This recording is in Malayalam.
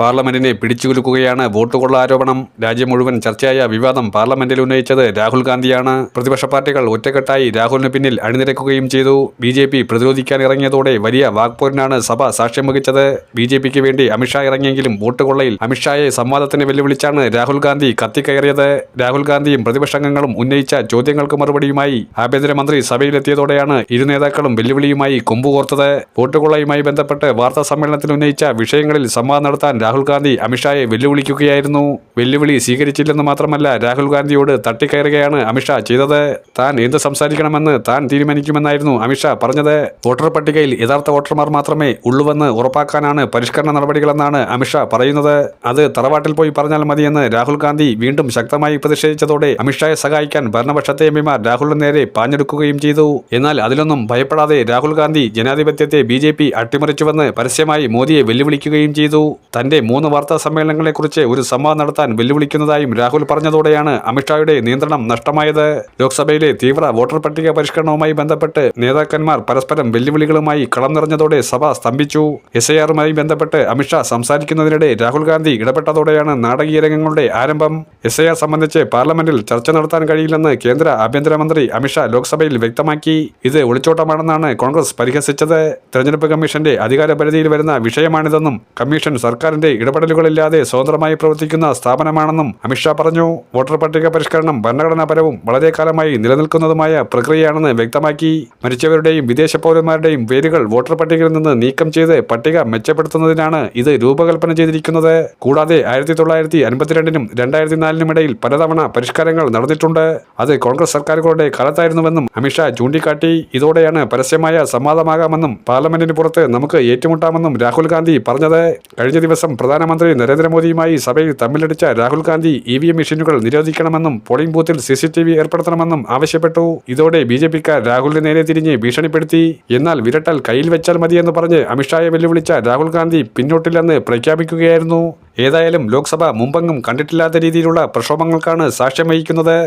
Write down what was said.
പാർലമെന്റിനെ പിടിച്ചുകുലുക്കുകയാണ് വോട്ടുകൊള്ള ആരോപണം. രാജ്യം മുഴുവൻ ചർച്ചയായ വിവാദം പാർലമെന്റിൽ ഉന്നയിച്ചത് രാഹുൽ ഗാന്ധിയാണ്. പ്രതിപക്ഷ പാർട്ടികൾ ഒറ്റക്കെട്ടായി രാഹുലിന് പിന്നിൽ അണിനിരക്കുകയും ചെയ്തു. ബി ജെ പി പ്രതിരോധിക്കാൻ ഇറങ്ങിയതോടെ വലിയ വാക്പോരിനാണ് സഭ സാക്ഷ്യം വഹിച്ചത്. ബി ജെ പിക്ക് വേണ്ടി അമിത്ഷാ ഇറങ്ങിയെങ്കിലും വോട്ട് കൊള്ളയിൽ അമിത്ഷായെ സംവാദത്തിന് വെല്ലുവിളിച്ചാണ് രാഹുൽ ഗാന്ധി കത്തിക്കയറിയത്. രാഹുൽ ഗാന്ധിയും പ്രതിപക്ഷാംഗങ്ങളും ഉന്നയിച്ച ചോദ്യങ്ങൾക്ക് മറുപടിയുമായി ആഭ്യന്തരമന്ത്രി സഭയിലെത്തിയതോടെയാണ് ഇരു നേതാക്കളും വെല്ലുവിളിയുമായി കൊമ്പുകോർത്തത്. വോട്ടുകൊള്ളയുമായി ബന്ധപ്പെട്ട് വാർത്താ സമ്മേളനത്തിൽ ഉന്നയിച്ച വിഷയങ്ങളിൽ സംവാദം നടത്താൻ രാഹുൽ ഗാന്ധി അമിത്ഷായെ വെല്ലുവിളിക്കുകയായിരുന്നു. വെല്ലുവിളി സ്വീകരിച്ചില്ലെന്ന് മാത്രമല്ല രാഹുൽ ഗാന്ധിയോട് തട്ടിക്കയറുകയാണ് അമിത്ഷാ ചെയ്തത്. താൻ എന്ത് സംസാരിക്കണമെന്ന് താൻ തീരുമാനിക്കുമെന്നായിരുന്നു അമിത്ഷാ പറഞ്ഞത്. വോട്ടർ പട്ടികയിൽ യഥാർത്ഥ വോട്ടർമാർ മാത്രമേ ഉള്ളുവെന്ന് ഉറപ്പാക്കാനാണ് പരിഷ്കരണ നടപടികളെന്നാണ് അമിത്ഷാ പറയുന്നത്. അത് തറവാട്ടിൽ പോയി പറഞ്ഞാൽ മതിയെന്ന് രാഹുൽ ഗാന്ധി വീണ്ടും ശക്തമായി പ്രതിഷേധിച്ചതോടെ അമിത്ഷായെ സഹായിക്കാൻ ഭരണപക്ഷത്തെ എംപിമാർ രാഹുലിന് നേരെ പാഞ്ഞെടുക്കുകയും ചെയ്തു. എന്നാൽ അതിലൊന്നും ഭയപ്പെടാതെ രാഹുൽ ഗാന്ധി ജനാധിപത്യത്തെ ബി ജെ പി അട്ടിമറിച്ചുവെന്ന് പരസ്യമായി മോദിയെ വെല്ലുവിളിക്കുകയും ചെയ്തു. തന്റെ മൂന്ന് വാർത്താ സമ്മേളനങ്ങളെക്കുറിച്ച് ഒരു സംവാദം നടത്താൻ വെല്ലുവിളിക്കുന്നതായും രാഹുൽ പറഞ്ഞതോടെയാണ് അമിത്ഷായുടെ നിയന്ത്രണം നഷ്ടമായത്. ലോക്സഭയിലെ തീവ്ര വോട്ടർ പട്ടിക പരിഷ്കരണവുമായി ബന്ധപ്പെട്ട് നേതാക്കന്മാർ പരസ്പരം വെല്ലുവിളികളുമായി കളം നിറഞ്ഞതോടെ സഭ സ്തംഭിച്ചു. എസ് ഐ ബന്ധപ്പെട്ട് അമിത്ഷാ സംസാരിക്കുന്നതിനിടെ രാഹുൽ ഗാന്ധി ഇടപെട്ടതോടെയാണ് നാടകീയ രംഗങ്ങളുടെ ആരംഭം. എസ് ഐ ആർ സംബന്ധിച്ച് പാർലമെന്റിൽ ചർച്ച നടത്താൻ കഴിയില്ലെന്ന് കേന്ദ്ര ആഭ്യന്തരമന്ത്രി അമിത്ഷാ ലോക്സഭയിൽ വ്യക്തമാക്കി. ഇത് ഒളിച്ചോട്ടമാണെന്നാണ് കോൺഗ്രസ് പരിഹസിച്ചത്. തെരഞ്ഞെടുപ്പ് കമ്മീഷന്റെ അധികാരപരിധിയിൽ വരുന്ന വിഷയമാണിതെന്നും കമ്മീഷൻ സർക്കാരിന്റെ ഇടപെടലുകളില്ലാതെ സ്വതന്ത്രമായി പ്രവർത്തിക്കുന്ന സ്ഥാപനമാണെന്നും അമിത്ഷാ പറഞ്ഞു. വോട്ടർ പട്ടിക പരിഷ്കരണം ഭരണഘടനാപരവും വളരെ കാലമായി നിലനിൽക്കുന്നതുമായ പ്രക്രിയയാണെന്ന് വ്യക്തമാക്കി. മരിച്ചവരുടെയും വിദേശ പൗരന്മാരുടെയും പേരുകൾ വോട്ടർ പട്ടികയിൽ നിന്ന് നീക്കം ചെയ്ത് പട്ടിക മെച്ചപ്പെടുത്തുന്നതിനാണ് ഇത് രൂപകൽപ്പന ചെയ്തിരിക്കുന്നത്. കൂടാതെ ആയിരത്തി തൊള്ളായിരത്തി അൻപത്തിരണ്ടിനും രണ്ടായിരത്തി ഇടയിൽ പലതവണ പരിഷ്കാരങ്ങൾ നടന്നിട്ടുണ്ട്. അത് കോൺഗ്രസ് സർക്കാരുകളുടെ കാലത്തായിരുന്നുവെന്നും അമിത്ഷാ ചൂണ്ടിക്കാട്ടി ഇതോടെയാണ് പരസ്യമായ സംവാദമാകാമെന്നും പാർലമെന്റിന് പുറത്ത് നമുക്ക് ഏറ്റുമുട്ടാമെന്നും രാഹുൽ ഗാന്ധി പറഞ്ഞത്. കഴിഞ്ഞ ദിവസം പ്രധാനമന്ത്രി നരേന്ദ്രമോദിയുമായി സഭയിൽ തമ്മിലടിച്ച Rahul Gandhi E V M മെഷീനുകൾ നിരോധിക്കണമെന്നും പോളിംഗ് ബൂത്തിൽ സി സി ടി വി ഏർപ്പെടുത്തണമെന്നും ആവശ്യപ്പെട്ടു. ഇതോടെ ബി ജെ പിക്കാർ രാഹുലിന് നേരെ തിരിഞ്ഞ് ഭീഷണിപ്പെടുത്തി. എന്നാൽ വിരട്ടൽ കയ്യിൽ വെച്ചാൽ മതിയെന്ന് പറഞ്ഞ് അമിത്ഷായെ വെല്ലുവിളിച്ച രാഹുൽ ഗാന്ധി പിന്നോട്ടില്ലെന്ന് പ്രഖ്യാപിക്കുകയായിരുന്നു. ഏതായാലും ലോക്സഭ മുമ്പെങ്ങും കണ്ടിട്ടില്ലാത്ത രീതിയിലുള്ള പ്രക്ഷോഭങ്ങൾക്കാണ് സാക്ഷ്യം വഹിക്കുന്നത്.